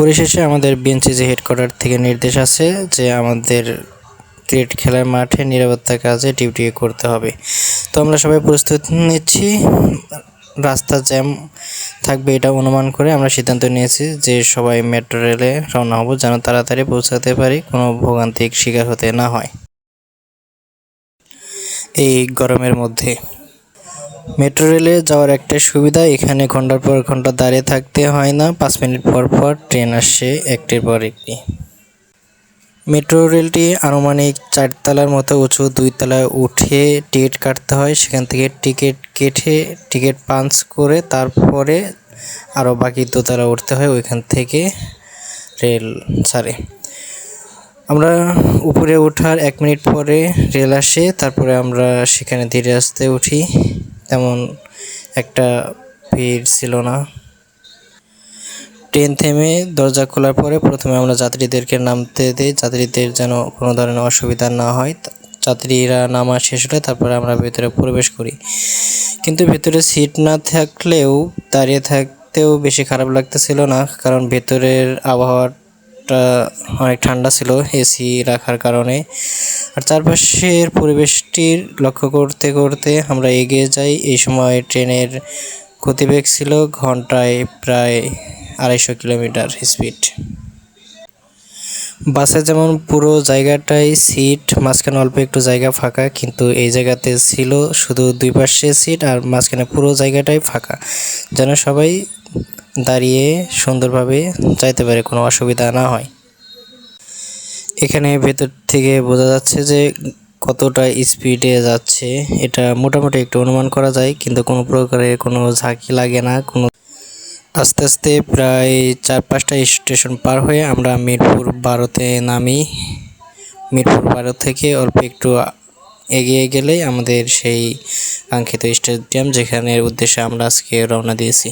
পরিশেষে আমাদের BNCC headquarter থেকে নির্দেশ আছে যে আমাদের ক্রিকেট খেলার মাঠে নিরাপত্তা কাজে ডিউটি করতে হবে। তো আমরা সবাই প্রস্তুত নিচ্ছি। রাস্তা জ্যাম থাকবে এটা অনুমান করে আমরা সিদ্ধান্ত নিয়েছি যে সবাই মেট্রো রেলে রওনা হব যেন তাড়াতাড়ি পৌঁছাতে পারি, কোনো ভোগান্তির শিকার হতে না হয়। এই গরমের মধ্যে মেট্রো রেলে যাওয়ার একটা সুবিধা, এখানে ঘণ্টার পর ঘণ্টা দাঁড়িয়ে থাকতে হয় না। পাঁচ মিনিট পর পর ট্রেন আসে একটির পর একটি। মেট্রো রেলটি আনুমানিক চারতলার মতো উঁচু দুই তলায় উঠে টিকিট কাটতে হয়। সেখান থেকে টিকিট কেটে টিকিট পাঞ্চ করে তারপরে আরও বাকি দোতলা উঠতে হয় ওইখান থেকে রেল ছাড়ে। আমরা উপরে ওঠার এক মিনিট পরে রেল আসে, তারপরে আমরা সেখানে ধীরে আসতে উঠি। তেমন একটা ভিড় ছিল না। ট্রেন থেমে দরজা খোলার পরে প্রথমে আমরা যাত্রীদেরকে নামতে দিই। যাত্রীদের যেন কোনো ধরনের অসুবিধা না হয়। যাত্রীরা নামা শেষ হলে তারপরে আমরা ভেতরে প্রবেশ করি। কিন্তু ভেতরে সিট না থাকলেও দাঁড়িয়ে থাকতেও বেশি খারাপ লাগতেছিল না। কারণ ভেতরের আবহাওয়াটা অনেক ঠান্ডা ছিল এসি রাখার কারণে। আর চারপাশের পরিবেশটির লক্ষ্য করতে করতে আমরা এগিয়ে যাই। এই সময় ট্রেনের গতিবেগ ছিল ঘন্টায় প্রায় আড়াইশো কিলোমিটার স্পিড বাসে যেমন পুরো জায়গাটাই সিট মাঝখানে অল্প একটু জায়গা ফাঁকা, কিন্তু এই জায়গাতে ছিল শুধু দুই পাশে সিট আর মাঝখানে পুরো জায়গাটাই ফাঁকা। যেন সবাই দাঁড়িয়ে সুন্দরভাবে যাইতে পারে, কোনো অসুবিধা না হয়। এখানে ভেতর থেকে বোঝা যাচ্ছে যে কতটা স্পিডে যাচ্ছে। এটা মোটামুটি একটু অনুমান করা যায়, কিন্তু কোনো প্রকারের কোনো ঝাঁকি লাগে না, কোনো আস্তে আস্তে প্রায় চার পাঁচটা স্টেশন পার হয়ে আমরা মিরপুর বারোতে নামি। মিরপুর বারো থেকে অল্প একটু এগিয়ে গেলেই আমাদের সেই কাঙ্ক্ষিত স্টেডিয়াম যেখানের উদ্দেশ্যে আমরা আজকে রওনা দিয়েছি।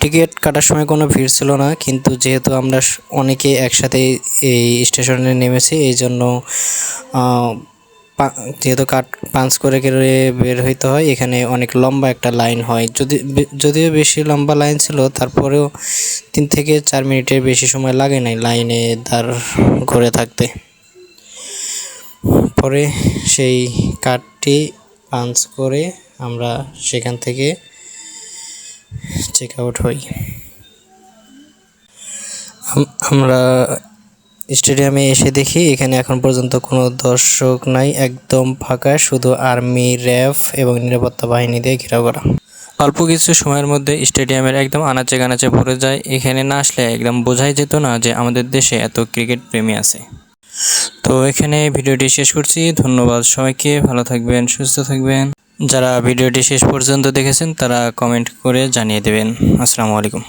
টিকিট কাটার সময় কোনো ভিড় ছিল না, কিন্তু যেহেতু আমরা অনেকে একসাথে এই স্টেশনে নেমেছি, এই জন্য যেহেতু কাট, পাঞ্চ করে করে বের হইতে হয়, এখানে অনেক লম্বা একটা লাইন হয়। যদি যদিও বেশি লম্বা লাইন ছিল, তারপরেও তিন থেকে চার মিনিটের বেশি সময় লাগে নাই লাইনে দাঁড় করে থাকতে। পরে সেই কার্ডটি পাঞ্চ করে আমরা সেখান থেকে চেক আউট হই। আম- আমরা স্টেডিয়ামে এসে দেখি, এখানে এখন পর্যন্ত কোনো দর্শক নাই, একদম ফাঁকা, শুধু আর্মি, র্যাফ এবং নিরাপত্তা বাহিনী দিয়ে ঘেরাও করা। অল্প কিছু সময়ের মধ্যে স্টেডিয়ামের একদম আনাচে কানাচে ভরে যায়। এখানে না আসলে একদম বোঝাই যেত না যে আমাদের দেশে এত ক্রিকেট প্রেমী আছে। তো এখানে ভিডিওটি শেষ করছি। ধন্যবাদ সবাইকে। ভালো থাকবেন, সুস্থ থাকবেন। যারা ভিডিওটি শেষ পর্যন্ত দেখেছেন তারা কমেন্ট করে জানিয়ে দেবেন। আসসালামু আলাইকুম।